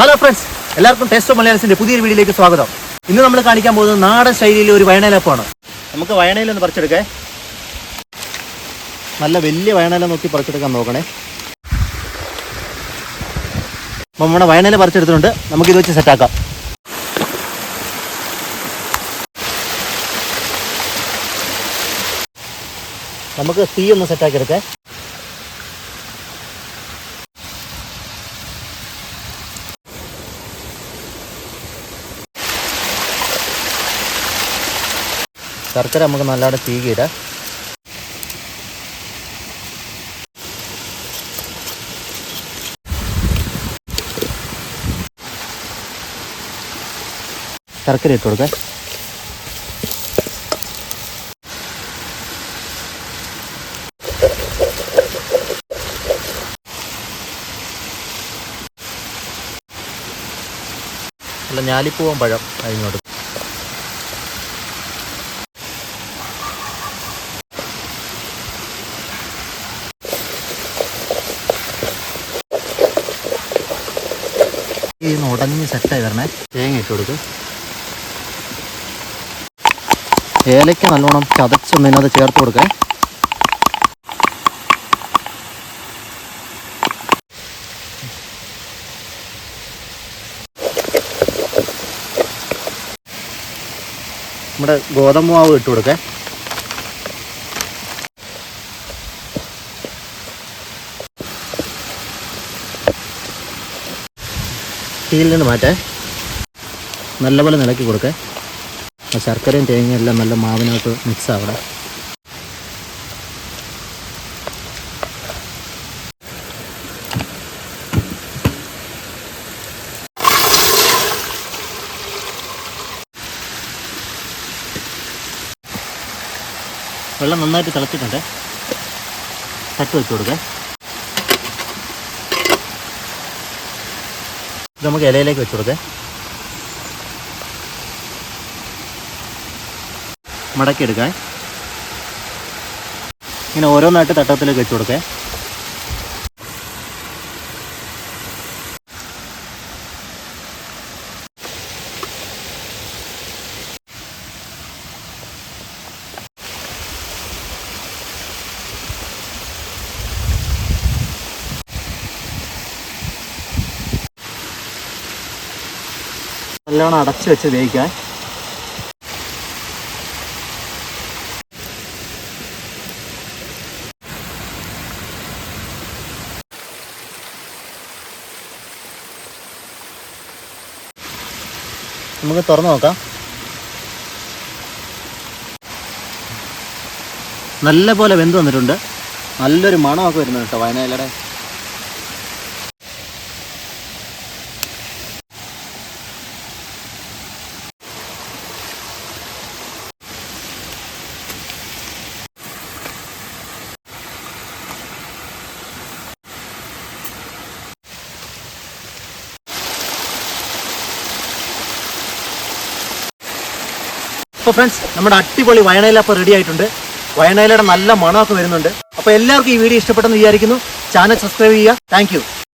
Hello friends എല്ലാവർക്കും taste of മലയാളത്തിന്റെ പുതിയൊരു വീഡിയോയിലേക്ക് സ്വാഗതം. ഇന്ന് നമ്മൾ കാണിക്കാൻ പോകുന്നത് നാടൻ ശൈലിയിലെ ഒരു വയണയിലപ്പമാണ് നമുക്ക് വയണയിലൊന്ന് പറിച്ചെടുക്കേ. നല്ല വലിയ വയണയില നോക്കി പറിച്ചെടുക്കാൻ നോക്കണേ. അപ്പം നമ്മുടെ വയണയില പറിച്ചെടുത്തിട്ടുണ്ട്. നമുക്കിത് വെച്ച് സെറ്റാക്കാം നമുക്ക് തീ ഒന്ന് സെറ്റാക്കി എടുക്കേ. ശർക്കര നമുക്ക് നല്ലവണ്ണം തീകിയിടാം ശർക്കര ഇട്ട് കൊടുക്കാം. അല്ല ഞാലിപ്പൂവൻ പഴം ഈ ഉടഞ്ഞ് സെറ്റായി വരണേ. തേങ്ങ ഇട്ട് കൊടുക്കും. ഏലയ്ക്ക് നല്ലോണം ചതച്ചൊന്ന് ഇതിനകത്ത് ചേർത്ത് കൊടുക്കേ. നമ്മുടെ ഗോതമ്പ് മാവ് ഇട്ട് കൊടുക്കേ. തീയിൽ നിന്ന് മാറ്റേ. നല്ലപോലെ നിലക്കി കൊടുക്കേ. ആ ശർക്കരയും തേങ്ങയും എല്ലാം നല്ല മാവിനകത്ത് മിക്സ് ആവണം. വെള്ളം നന്നായിട്ട് തിളച്ചിട്ടുണ്ട്. തട്ട് വെച്ച് കൊടുക്കേ. ഇത് നമുക്ക് ഇലയിലേക്ക് വെച്ച് മടക്കി എടുക്കാൻ. ഇങ്ങനെ ഓരോന്നായിട്ട് തട്ടത്തിലേക്ക് വെച്ച് കൊടുക്കേ. നല്ലോണം അടച്ചു വെച്ച് വേവിക്കാൻ. നമുക്ക് തുറന്നു നോക്കാം. നല്ല പോലെ വെന്ത് വന്നിട്ടുണ്ട്. നല്ലൊരു മണമൊക്കെ വരുന്നുണ്ട് കേട്ടോ വയനായിലയുടെ അപ്പോൾ ഫ്രണ്ട്സ് നമ്മുടെ അടിപൊളി വയണയില അപ്പോൾ റെഡി ആയിട്ടുണ്ട്. വയണയിലയുടെ നല്ല മണമൊക്കെ വരുന്നുണ്ട്. അപ്പോൾ എല്ലാവർക്കും ഈ വീഡിയോ ഇഷ്ടപ്പെട്ടെന്ന് വിചാരിക്കുന്നു. ചാനൽ സബ്സ്ക്രൈബ് ചെയ്യുക. താങ്ക്